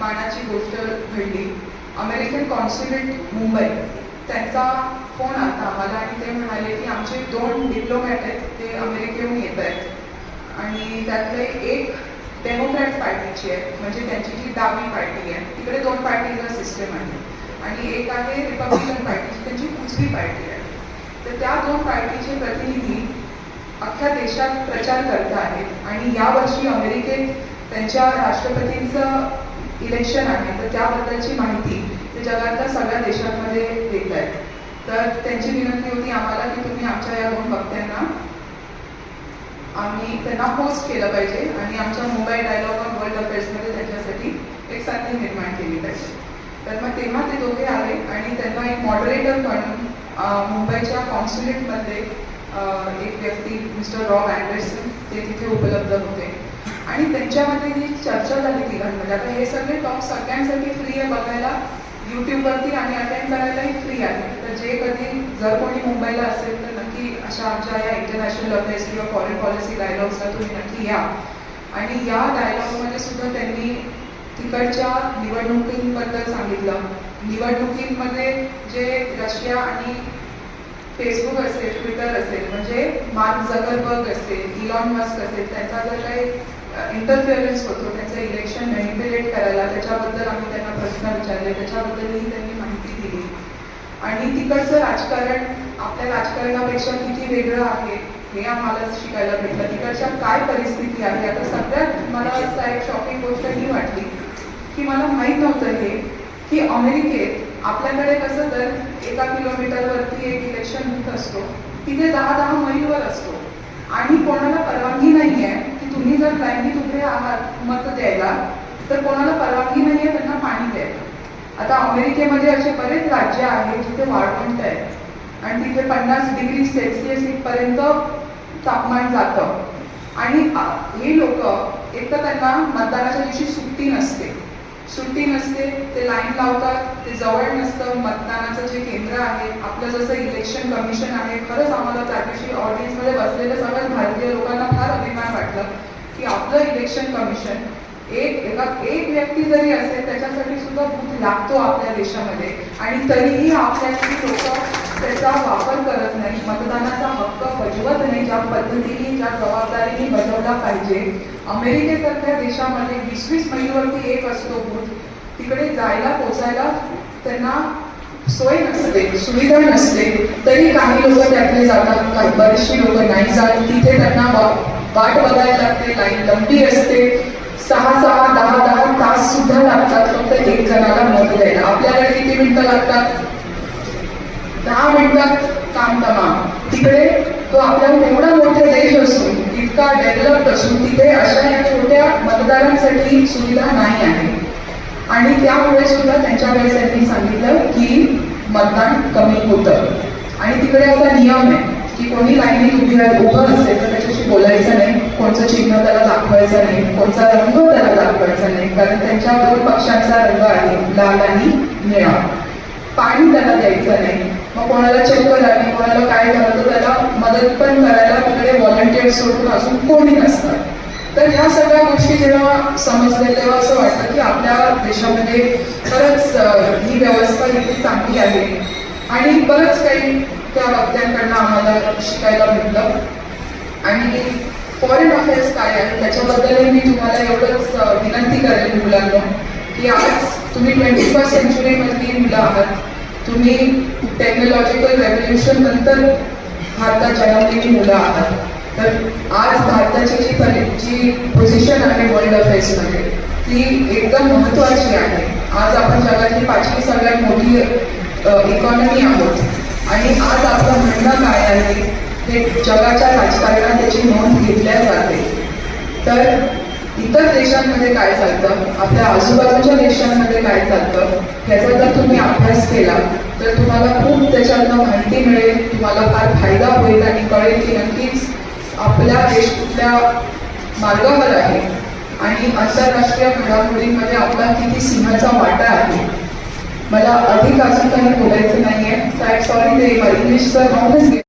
मानाची गोष्ट घडली. अमेरिकन कॉन्सुलेट मुंबई त्यांचा फोन आता आम्हाला आणि ते म्हणाले की आमचे दोन डिप्लोमॅट आहेत ते अमेरिकेहून येत आहेत. आणि त्यातले एक डेमोक्रॅट पार्टीची आहे म्हणजे त्यांची जी डावी पार्टी आहे. तिकडे दोन पार्टीचा सिस्टम आहे. आणि एक आहे रिपब्लिकन पार्टीची त्यांची उजवी पार्टी आहे. तर त्या दोन पार्टीचे प्रतिनिधी अख्ख्या देशात प्रचार करत आहेत. आणि यावर्षी अमेरिकेत त्यांच्या राष्ट्रपतींचं इलेक्शन आहे तर त्याबद्दलची माहिती ते जगातल्या सगळ्या देशांमध्ये देत आहेत तर त्यांची विनंती होती आम्हाला की तुम्ही आमच्या या दोन वक्त्यांना आम्ही त्यांना होस्ट केलं पाहिजे आणि आमच्या मुंबई डायलॉग ऑन वर्ल्ड अफेअर्समध्ये त्यांच्यासाठी एक संधी निर्माण केली पाहिजे. तर मग तेव्हा ते दोघे आले आणि त्यांना एक मॉडरेटर म्हणून मुंबईच्या कॉन्सुलेटमध्ये एक व्यक्ती मिस्टर रॉब अँडरसन ते तिथे उपलब्ध होते. आणि त्यांच्यामध्ये जी चर्चा झाली तिघांमध्ये. आता हे सगळे टॉक सगळ्यांसाठी फ्री आहे बघायला. यूट्यूबवरती आणि अटेंड करायलाही फ्री आहे. तर जे कधी जर कोणी मुंबईला असेल तर नक्की अशा आमच्या या इंटरनॅशनल अफेअर्स किंवा फॉरेन पॉलिसी डायलॉग्सला तुम्ही नक्की या. आणि या डायलॉगमध्ये सुद्धा त्यांनी तिकडच्या निवडणुकींबद्दल सांगितलं. निवडणुकींमध्ये जे रशिया आणि फेसबुक असेल ट्विटर असेल म्हणजे मार्क जगरबर्ग असेल इलॉन मस्क असेल त्यांचा जर काही इंटरफिअरन्स होतो त्याचं इलेक्शन मॅनिप्युलेट करायला त्याच्याबद्दल आम्ही त्यांना प्रश्न विचारले. त्याच्याबद्दलही त्यांनी माहिती दिली. आणि तिकडचं राजकारण आपल्या राजकारणापेक्षा किती वेगळं आहे हे आम्हाला शिकायला भेटलं. तिकडच्या काय परिस्थिती आहे? आता सगळ्यात मला असा एक शॉकिंग गोष्ट ही वाटली की मला माहीत नव्हतं हे की अमेरिकेत आपल्याकडे कसं तर एका किलोमीटरवरती एक इलेक्शन बूथ असतो. तिथे दहा दहा मैलवर असतो. आणि कोणाला परवानगी नाही आहे जर बँकेत उभे आहात मत द्यायला तर कोणाला परवानगी नाही आहे त्यांना पाणी द्यायला. आता अमेरिकेमध्ये असे बरेच राज्य आहेत जिथे वाळवंट आहे. आणि तिथे पन्नास डिग्री सेल्सिअस इथपर्यंत तापमान जातं. आणि हे लोक एक तर त्यांना मतदानाच्या दिवशी सुट्टी नसते. सुट्टी नसते ते लाईन लावतात ते जवळ नसतं मतदानाचं जे केंद्र आहे आपलं जसं इलेक्शन कमिशन आहे खरंच आम्हाला त्या दिवशी ऑडियन्समध्ये बसलेल्या सगळ्या भारतीय लोकांना फार अभिमान वाटलं. की आपलं इलेक्शन कमिशन एक एका एक व्यक्ती जरी असेल त्याच्यासाठी सुद्धा बूथ लागतो आपल्या देशामध्ये. आणि तरीही आपल्याची लोक त्याचा वापर करत नाही. मतदानाचा हक्क बजवत नाही. ज्या पद्धतीने ज्या जबाबदारीने बजवला पाहिजे. अमेरिकेसारख्या देशामध्ये वीस वीस मैलवरती एक असतो बूथ तिकडे जायला पोचायला त्यांना सोय नसते सुविधा नसते. तरी काही लोक त्यातले जातात. काही बरेचशी लोक नाही जात. तिथे त्यांना वाट बघायला लागते लाईन लंबी असते. सहा सहा दहा दहा तास सुद्धा लागतात फक्त एक जणाला मत द्यायला. आपल्याला किती मिनिटं लागतात? दहा मिनिटात काम तमाम. तिकडे तो आपल्याला एवढा मोठा देश असून इतका डेव्हलप्ड असून तिथे अशा या छोट्या मतदारांसाठी सुविधा नाही आहे. आणि त्यामुळे सुद्धा त्यांच्या वेळेस त्यांनी सांगितलं की मतदान कमी होतं. आणि तिकडे असा नियम आहे की कोणी लाईनीत उभी उभं असेल तर त्याच्याशी बोलायचं नाही कोणचं चिन्ह त्याला दाखवायचा नाही. कोणचा रंग त्याला दाखवायचा नाही. कारण त्यांच्या दोन पक्षांचा रंग आहे. लाल आणि निळा. पाणी त्याला द्यायचं नाही. मग कोणाला चक्कर आली कोणाला काय झालं त्याला मदत पण करायला तिकडे व्हॉलंटिअर सोडून अजून कोणी नसतात तर ह्या सगळ्या गोष्टी जेव्हा समजल्या तेव्हा असं वाटतं की आपल्या देशामध्ये खरंच ही व्यवस्था इतकी चांगली आहे. आणि बरंच काही त्या वक्त्यांकडनं आम्हाला शिकायला भेटलं आणि फॉरेन अफेअर्स काय आहे? त्याच्याबद्दलही मी तुम्हाला एवढंच विनंती करेन मुलांना की आज तुम्ही ट्वेंटी फर्स्ट सेंचुरीमधली मुलं आहात. तुम्ही टेक्नॉलॉजिकल रेव्होल्युशन नंतर भारतात जन्मलेली मुलं आहात. तर आज भारताची जी जी पोझिशन आहे वर्ल्ड अफेअर्समध्ये ती एकदम महत्त्वाची आहे. आज आपण जगातली पाचवी सगळ्यात मोठी इकॉनॉमी आहोत. आणि आज आपलं म्हणणं काय आहे हे जगाच्या राजकारणात त्याची नोंद घेतल्या जाते. तर इतर देशांमध्ये काय चालतं? आपल्या आजूबाजूच्या देशांमध्ये काय चालतं? ह्याचा जर तुम्ही अभ्यास केला तर तुम्हाला खूप त्याच्यातनं माहिती मिळेल तुम्हाला फार फायदा होईल आणि कळेल की नक्कीच आपला देश कुठल्या मार्गावर आहे. आणि आंतरराष्ट्रीय घडामोडींमध्ये आपला किती सिंहाचा वाटा आहे. मला अधिक अजून काही बोलायचं नाही आहे सॉरी ते इंग्लिशचं राहूनच गेले.